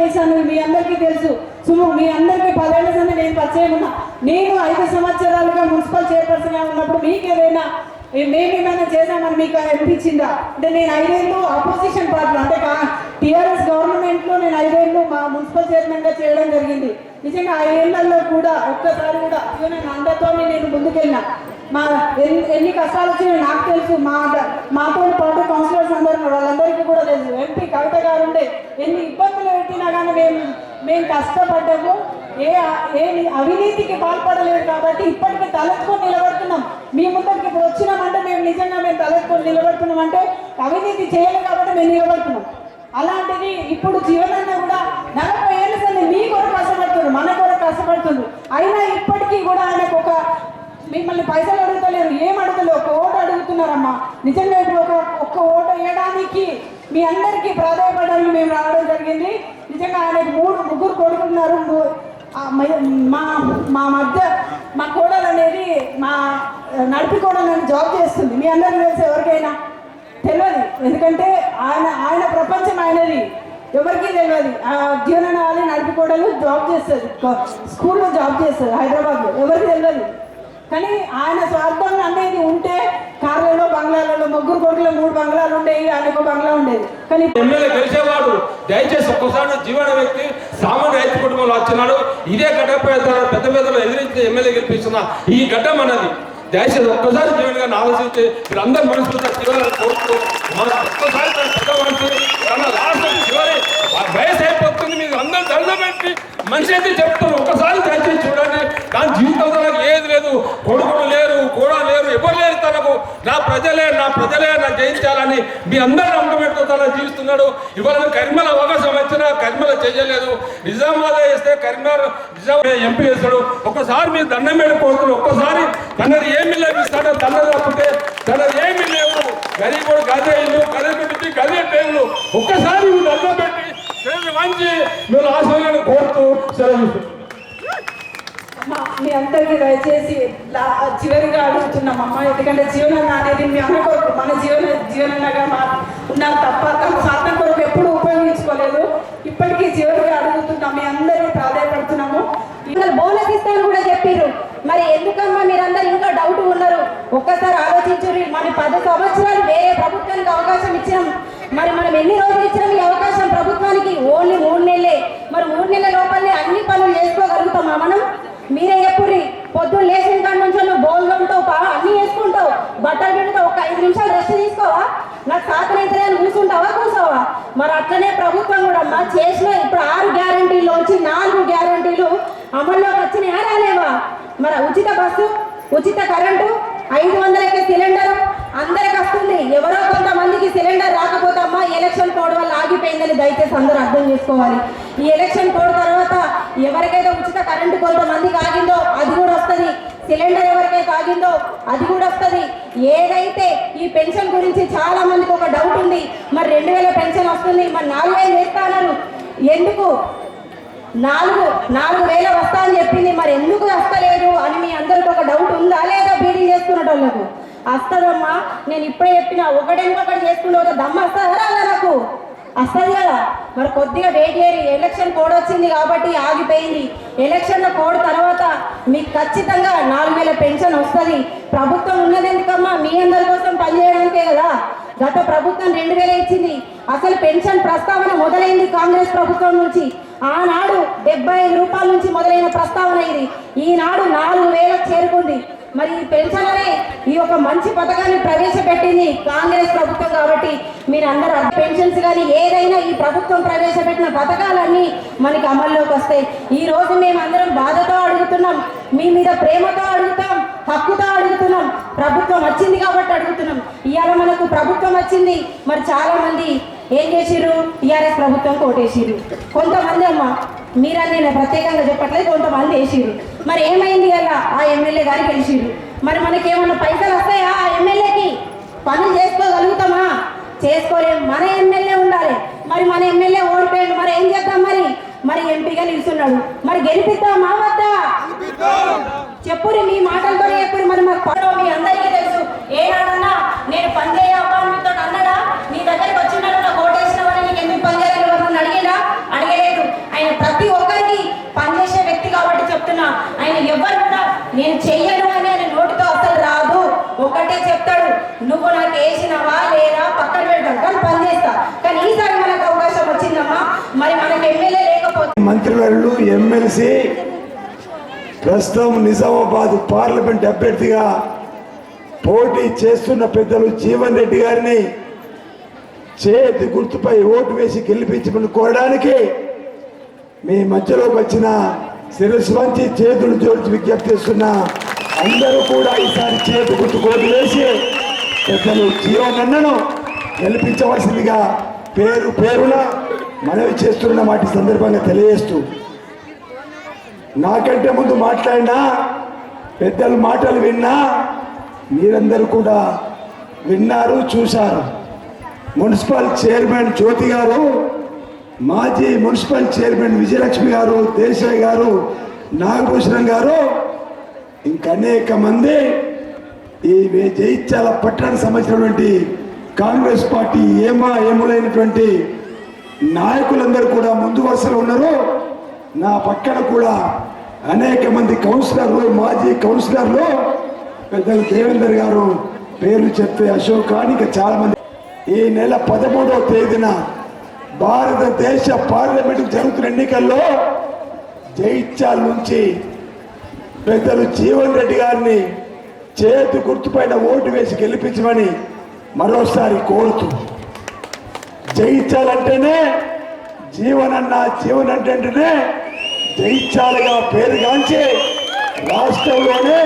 చేశాను. మీ అందరికీ తెలుసు. సుము మీ అందరికీ పదేళ్ళ సంది నేను పరిచయం ఉన్నా. నేను ఐదు సంవత్సరాలుగా మున్సిపల్ చైర్పర్సన్గా ఉన్నప్పుడు మీకు ఏదైనా ఏ- చేశామని మీకు అనిపించిందా? అంటే నేను ఐదేళ్ళు అపోజిషన్ పార్టీలో అంటే టీఆర్ఎస్ గవర్నమెంట్లో నేను ఐదేళ్ళు మా మున్సిపల్ చైర్మన్గా చేయడం జరిగింది. నిజంగా ఐదేళ్ళలో కూడా ఒక్కసారి కూడా ఇదిగో నేను అందరితో నేను ముందుకెళ్ళినా. మా ఎన్ని ఎన్ని కష్టాలు వచ్చినాయి నాకు తెలుసు మా మాతో పాటు కౌన్సిలర్స్ అందరూ వాళ్ళందరికీ కూడా తెలుసు. ఎంపీ కవిత గారు ఉండే ఎన్ని ఇబ్బందులు పెట్టినా కానీ మేము మేము కష్టపడ్డాము. ఏ ఏ అవినీతికి పాల్పడలేదు కాబట్టి ఇప్పటికీ తలెత్తుకొని నిలబడుతున్నాం. మీ ముందరికి ఇప్పుడు వచ్చినామంటే మేము నిజంగా మేము తలెత్తుకొని నిలబడుతున్నాం అంటే అవినీతి చేయలేదు కాబట్టి మేము నిలబడుతున్నాం. అలాంటిది ఇప్పుడు జీవనన్న కూడా నలభై ఏళ్ళ సంది మీ కొరకు కష్టపడుతుంది మన కొరకు కష్టపడుతుంది. అయినా ఇప్పటికీ కూడా ఆయనకు ఒక మిమ్మల్ని పైసలు అడుగుతలేరు ఏం అడుగుతలేరు ఒక ఓటు అడుగుతున్నారమ్మా. నిజంగా ఇప్పుడు ఒక ఒక్క ఓటు వేయడానికి మీ అందరికీ ప్రాధాయపడడానికి మేము రావడం జరిగింది. నిజంగా ఆయనకు మూడు ముగ్గురు కొడుకున్నారు మా మా మధ్య మా కోడలు అనేది మా నడిపి కోడలు అని జాబ్ చేస్తుంది. మీ అందరికీ తెలిసి ఎవరికైనా. తెలియదు ఎందుకంటే ఆయన ఆయన ప్రపంచం ఆయనది. ఎవరికీ తెలియదు ఆ జీవన వాళ్ళని నడుపుకోవడాలు జాబ్ చేస్తుంది. స్కూల్లో జాబ్ చేస్తుంది హైదరాబాద్లో. ఎవరికి తెలియదు కానీ ఆయన స్వార్థం అనేది ఉంటే కార్లలో బంగ్లాలలో ముగ్గురు కోట్ల మూడు బంగ్లాలు ఉండేవి ఆయనకు బంగ్లా ఉండేది. కానీ ఎమ్మెల్యే గెలిచేవాడు దయచేసి ఒక్కసారి జీవన వ్యక్తి సామాన్య రైతు కుటుంబంలో వచ్చినాడు. ఇదే గడ్డపై పెద్ద పెద్దలు ఎదిరించి ఎమ్మెల్యే గెలిపిస్తున్న ఈ గడ్డ మనది. దయచేసి ఒక్కసారి జీవన్ గారిని ఆలోచించి మీరు అందరు మనసుకుంటారు జీవన కోరుతూ మన ఒక్కసారి తన పెద్ద మనిషి తన లాస్ట్ చివరి వయసు అయిపోతుంది మీరు అందరూ దండం పెట్టి మనిషి అయితే చెప్తారు. ఒక్కసారి దయచేసి చూడండి. దాని జీవితంలో నాకు ఏది లేదు. కొడుకులు లేరు ఎవరు లేరు తనకు. నా ప్రజలే నా ప్రజలే నా జయించాలని మీ అందరూ నమ్మకంతో తన జీవిస్తున్నాడు. ఇవాళ కరిమల అవకాశం వచ్చినా కరిమల చేయలేదు. నిజామాబాద్ వేస్తే కరిమల నిజామాబాద్ ఎంపీ వేస్తాడు ఒక్కసారి మీరు దండం మీద కోరుతున్నారు ఒక్కసారి తనది ఏమి లభిస్తాడో తన తప్పితే తనది ఏమి లేవు. గరీ కూడా గదే ఇల్లు గదే పెట్టి గదే పేర్లు. ఒక్కసారి మీరు దండం పెట్టి చేతులు మీరు ఆశయాన్ని కోరుతూ సెలవు మీ అందరికీ దయచేసి లా- చివరిగా అడుగుతున్నాం. అమ్మ ఎందుకంటే జీవనన్న అనేది మీ అన్న కొరకు మన జీవన జీవనన్నగా మా ఉన్నాం తప్ప తమ స్వార్థం కొరకు ఎప్పుడు ఉపయోగించుకోలేదు. ఇప్పటికీ చివరిగా అడుగుతున్నాం మీ అందరూ ప్రాధాయపడుతున్నాము. ఇంకా బోనస్ ఇస్తాను కూడా చెప్పారు మరి ఎందుకమ్మా మీరందరూ ఇంకా డౌట్ ఉన్నారు? ఒక్కసారి ఆలోచించరు మరి పది సంవత్సరాలు వేరే ప్రభుత్వానికి అవకాశం ఇచ్చినాం. మరి మనం ఎన్ని రోజులు ఇచ్చినాం ఈ అవకాశం ప్రభుత్వానికి? ఓన్లీ మూడు నెలలే. మరి మూడు నెలల లోపలనే అన్ని పనులు చేసుకోగలుగుతామా మనం? మీరే చెప్పుర్రి పొద్దున్న లేచిన కాడి నుంచి నువ్వు బోల్ తోముతావు అన్నీ వేసుకుంటావు. బట్టలు పిండుతావు ఒక ఐదు నిమిషాలు రెస్ట్ తీసుకోవా? నాకు సాకనైతే అని కూర్చుంటావా కూర్చోవా? మరి అట్లనే ప్రభుత్వం కూడా అమ్మా చేసిన ఇప్పుడు ఆరు గ్యారంటీలోంచి నాలుగు గ్యారంటీలు అమల్లోకి వచ్చినాయా రాలేవా? మరి ఉచిత బస్సు ఉచిత కరెంటు ఐదు వందలకే సిలిండర్. అందరికి వస్తుంది. ఎవరో కొంతమందికి సిలిండర్ రాకపోతే అమ్మా ఎలక్షన్ కోడ్ వల్ల ఆగిపోయిందని దయచేసి అందరూ అర్థం చేసుకోవాలి. ఈ ఎలక్షన్ కోడ్ తర్వాత ఎవరికైతే ఉచిత కరెంటు కొంతమందికి ఆగిందో అది కూడా వస్తుంది. సిలిండర్ ఎవరికైతే ఆగిందో అది కూడా వస్తుంది. ఏదైతే ఈ పెన్షన్ గురించి చాలా మందికి ఒక డౌట్ ఉంది. మరి రెండు వేల పెన్షన్ వస్తుంది. మరి నాలుగు వేలు వేస్తా అన్నారు. ఎందుకు? నాలుగు నాలుగు వేల వస్తా అని చెప్పింది. మరి ఎందుకు వస్తలేదు అని మీ అందరికి ఒక డౌట్ ఉందా లేదా బీడింగ్ చేసుకునేటోళ్ళకు వస్తుందమ్మా నేను ఇప్పుడే చెప్పిన ఒకటెనకొకటి చేసుకుంటే దమ్మ వస్తుందా నాకు? వస్తుంది కదా. మరి కొద్దిగా వెయిట్ చేయరు ఎలక్షన్ కోడ్ వచ్చింది కాబట్టి ఆగిపోయింది. ఎలక్షన్ కోడ్ తర్వాత మీకు ఖచ్చితంగా నాలుగు వేల పెన్షన్ వస్తుంది. ప్రభుత్వం ఉన్నది ఎందుకమ్మా? మీ అందరి కోసం పనిచేయడానికే కదా. గత ప్రభుత్వం రెండు వేల ఇచ్చింది. అసలు పెన్షన్ ప్రస్తావన మొదలైంది కాంగ్రెస్ ప్రభుత్వం నుంచి. ఆనాడు డెబ్బై ఐదు రూపాయల నుంచి మొదలైన ప్రస్తావన ఇది. ఈనాడు నాలుగు వేలకు చేరుకుంది. మరి ఈ పెన్షన్ ఈ యొక్క మంచి పథకాన్ని ప్రవేశపెట్టింది కాంగ్రెస్ ప్రభుత్వం కాబట్టి మీరు అందరూ పెన్షన్స్ కానీ ఏదైనా ఈ ప్రభుత్వం ప్రవేశపెట్టిన పథకాలన్నీ మనకి అమల్లోకి వస్తాయి. ఈ రోజు మేము అందరం బాధతో అడుగుతున్నాం మీ మీద ప్రేమతో అడుగుతాం హక్కుతో అడుగుతున్నాం. ప్రభుత్వం వచ్చింది కాబట్టి అడుగుతున్నాం. ఇవాళ మనకు ప్రభుత్వం వచ్చింది. మరి చాలా మంది ఏం చేసిర్రు? టీఆర్ఎస్ ప్రభుత్వం కోటేసిర్రు. కొంతమంది అమ్మ మీరని నేను ప్రత్యేకంగా చెప్పట్లేదు కొంతమంది వేసిర్రు. మరి ఏమైంది అలా? ఆ ఎమ్మెల్యే గారు గెలిచిర్రు. మరి మనకేమన్నా పైసలు వస్తాయా ఆ ఎమ్మెల్యేకి? పనులు చేసుకోగలుగుతామా? చేసుకోలేము మన ఎమ్మెల్యే ఉండాలి. మరి మన ఎమ్మెల్యే ఓడిపోయాడు. మరి ఏం చేద్దాం మరి? మరి ఎంపీగా నిలుస్తున్నాడు. మరి గెలిపిద్దామా వద్దా? చెప్పురి మీ మాటలతో చెప్పురి మరి మాకు మీ అందరికీ తెలుసు. ఏనాడన్నా నేను పనిచేయ అపాయింట్తో అన్నడా? నీ దగ్గరికి వచ్చినాడు నాకు ఓటేసినావని నీకు ఎందుకు పనిచేయలేదు నన్ను అడిగినా అడగలేదు. ఆయన ప్రతి ఒక్కరికి పనిచేసే వ్యక్తి కాబట్టి చెప్తున్నా. ఆయన ఎవరు కూడా నేను చెయ్యను అని ఆయన నోటితో అసలు రాదు. ఒకటే చెప్తాడు నువ్వు నాకు వేసినవా లేదా? పక్కన పెడతాం కానీ పని కానీ ఈసారి మనకు అవకాశం వచ్చిందమ్మా. మరి మనకు ఎమ్మెల్యే లేకపోతే మంత్రివర్యులు ఎమ్మెల్సీ ప్రస్తుతం నిజామాబాద్ పార్లమెంట్ అభ్యర్థిగా పోటీ చేస్తున్న పెద్దలు జీవన్ రెడ్డి గారిని చేతి గుర్తుపై ఓటు వేసి గెలిపించమని కోరడానికి మీ మధ్యలోకి వచ్చిన శిరస్సు వంచి చేతులు జోడించి విజ్ఞప్తి చేస్తున్న అందరూ కూడా ఈసారి చేతి గుర్తు ఓటు వేసి పెద్దలు జీవనన్నను గెలిపించవలసిందిగా పేరు పేరున మనవి చేస్తున్న వాటి సందర్భంగా తెలియజేస్తూ నాకంటే ముందు మాట్లాడినా పెద్దలు మాటలు విన్నా మీరందరూ కూడా విన్నారు చూశారు. మున్సిపల్ చైర్మన్ జ్యోతి గారు మాజీ మున్సిపల్ చైర్మన్ విజయలక్ష్మి గారు దేశాయ్ గారు నాగభూషణం గారు ఇంకనేక మంది ఈ జయిత్యాల పట్టణానికి సంబంధించినటువంటి కాంగ్రెస్ పార్టీ ఏమా ఏములైనటువంటి నాయకులందరూ కూడా ముందు వరుసలో ఉన్నారు. నా పక్కన కూడా అనేక మంది కౌన్సిలర్లు మాజీ కౌన్సిలర్లు పెద్దలు దేవేందర్ గారు పేర్లు చెప్తే అశోక్ అని ఇంకా చాలా మంది ఈ నెల పదమూడవ తేదీన భారతదేశ పార్లమెంట్ జరుగుతున్న ఎన్నికల్లో జైత్యాల నుంచి పెద్దలు జీవన్ రెడ్డి గారిని చేతి గుర్తుపైన ఓటు వేసి గెలిపించమని మరోసారి కోరుతూ. జయించాలంటేనే జీవనన్న జీవన్ అంటేనే జయించాలిగా పేరుగాంచి రాష్ట్రంలోనే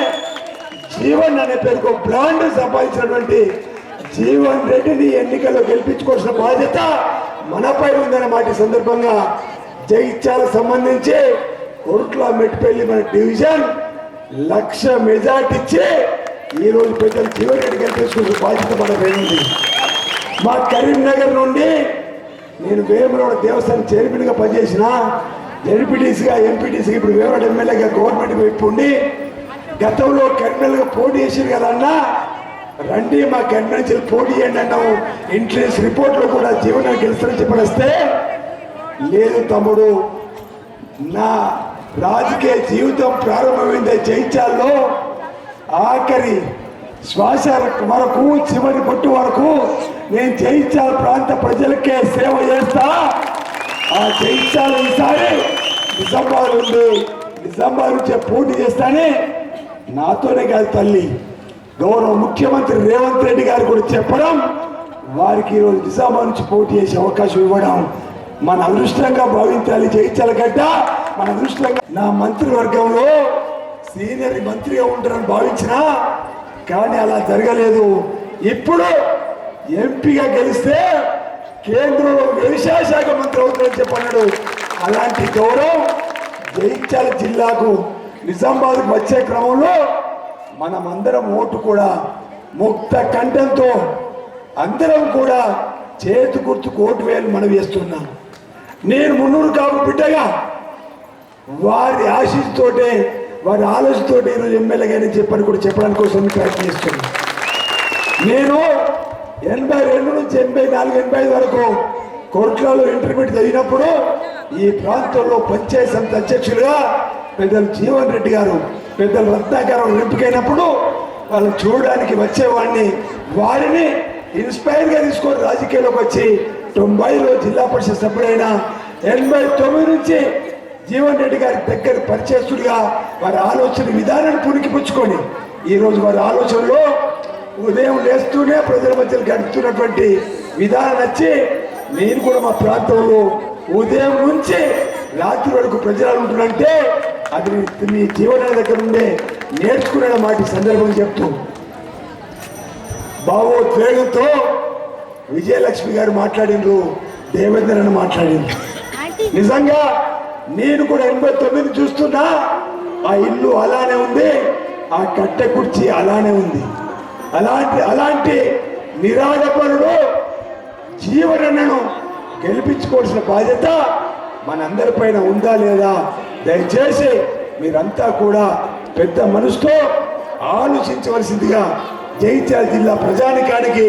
జీవన్ అనే పేరుకు బ్రాండ్ సంపాదించినటువంటి జీవన్ రెడ్డిని ఎన్నికల్లో గెలిపించుకోవాల్సిన బాధ్యత మనపై ఉందనే మాట సందర్భంగా జగిత్యాల సంబంధించి కొరుట్ల మెట్టిపల్లి మన డివిజన్ లక్ష మెజార్టీ ఇచ్చి ఈ రోజు పెద్దలు జీవన్ రెడ్డి గెలిపించుకోవాల్సిన బాధ్యత మనపై ఉంది. మా కరీంనగర్ నుండి నేను వేమరోడ దేవస్థానం చైర్మన్గా పనిచేసిన జడ్పీటీసీగా ఎంపీటీసీగా ఇప్పుడు వేమరోడ ఎమ్మెల్యేగా గవర్నమెంట్ వైపు ఉండి గతంలో కరీంనగర్గా పోటీ చేసారు కదా రండి మా కరీంనగర్ పోటీ చేయండి అన్నాము ఇంట్రెన్స్ రిపోర్ట్లో కూడా జీవనం గెలుస్తారని చెప్పడస్తే లేదు తమ్ముడు నా రాజకీయ జీవితం ప్రారంభమైంది జయించాల్లో ఆఖరి శ్వాస వరకు చివరి పొట్టు వరకు నేను జయించాల ప్రాంత ప్రజలకే సేవ చేస్తా. ఆ జయించాలి ఈసారి నిజామాబాద్ ఉంది. నిజామాబాద్ నుంచే పోటీ చేస్తానే నాతోనే కాదు తల్లి. గౌరవ ముఖ్యమంత్రి రేవంత్ రెడ్డి గారు కూడా చెప్పడం వారికి ఈరోజు నిజామాబాద్ నుంచి పోటీ చేసే అవకాశం ఇవ్వడం. మన అదృష్టంగా భావించాలి జయించాలగడ్డ మన అదృష్టంగా నా మంత్రివర్గంలో సీనియర్ మంత్రిగా ఉంటారని భావించినా కానీ అలా జరగలేదు. ఇప్పుడు ఎంపీగా గెలిస్తే కేంద్రంలో వ్యవసాయ శాఖ మంత్రి అవుతుందని చెప్పన్నాడు. అలాంటి గౌరవం జయించాల జిల్లాకు. నిజామాబాద్కు వచ్చే క్రమంలో మనమందరం ఓటు కూడా ముక్త కంఠంతో అందరం కూడా చేతి గుర్తు ఓటు వేయాలని మనం వేస్తున్నాం నేను మున్నూరు కాపు బిడ్డగా వారి ఆశీస్సుతోటే వారి ఆలోచనతోటే ఈరోజు ఎమ్మెల్యేగానే చెప్పని కూడా చెప్పడానికి కోసం ప్రయత్నం చేస్తున్నాను. నేను ఎనభై రెండు నుంచి ఎనభై నాలుగు ఎనభై ఐదు వరకు కోర్టులలో ఇంటర్మీడియట్ చదివినప్పుడు ఈ ప్రాంతంలో పంచాయతీ సమితి అధ్యక్షులుగా పెద్దలు జీవన్ రెడ్డి గారు పెద్దలు రత్నాకరం ఎంపికైనప్పుడు వాళ్ళని చూడడానికి వచ్చేవాడిని. వారిని ఇన్స్పైర్గా తీసుకొని రాజకీయాల్లోకి వచ్చి తొంభైలో జిల్లా పరిషత్ సభ్యుడైన ఎనభై తొమ్మిది నుంచి జీవన్ రెడ్డి గారి దగ్గర పరిచయస్తుడిగా వారి ఆలోచన విధానాన్ని పుణికిపుచ్చుకొని ఈరోజు వారి ఆలోచనలో ఉదయం లేస్తూనే ప్రజల మధ్యలో గడుపుతున్నటువంటి విధానం నచ్చి నేను కూడా మా ప్రాంతంలో ఉదయం నుంచి రాత్రి వరకు ప్రజలు ఉంటున్నంటే అది మీ- జీవన దగ్గర ఉండే నేర్చుకునే మాట ఈ సందర్భంగా చెప్తూ భావోద్వేగంతో విజయలక్ష్మి గారు మాట్లాడిండ్రు దేవేంద్ర అని మాట్లాడిండ్రు నిజంగా నేను కూడా ఎనభై తొమ్మిది చూస్తున్నా ఆ ఇల్లు అలానే ఉంది ఆ కట్టె కుర్చీ అలానే ఉంది. అలాంటి అలాంటి నిరాడపరుడు జీవనను గెలిపించుకోవాల్సిన బాధ్యత మనందరిపైన ఉందా లేదా దయచేసి మీరంతా కూడా పెద్ద మనసుతో ఆలోచించవలసిందిగా జైత్యాల జిల్లా ప్రజానికానికి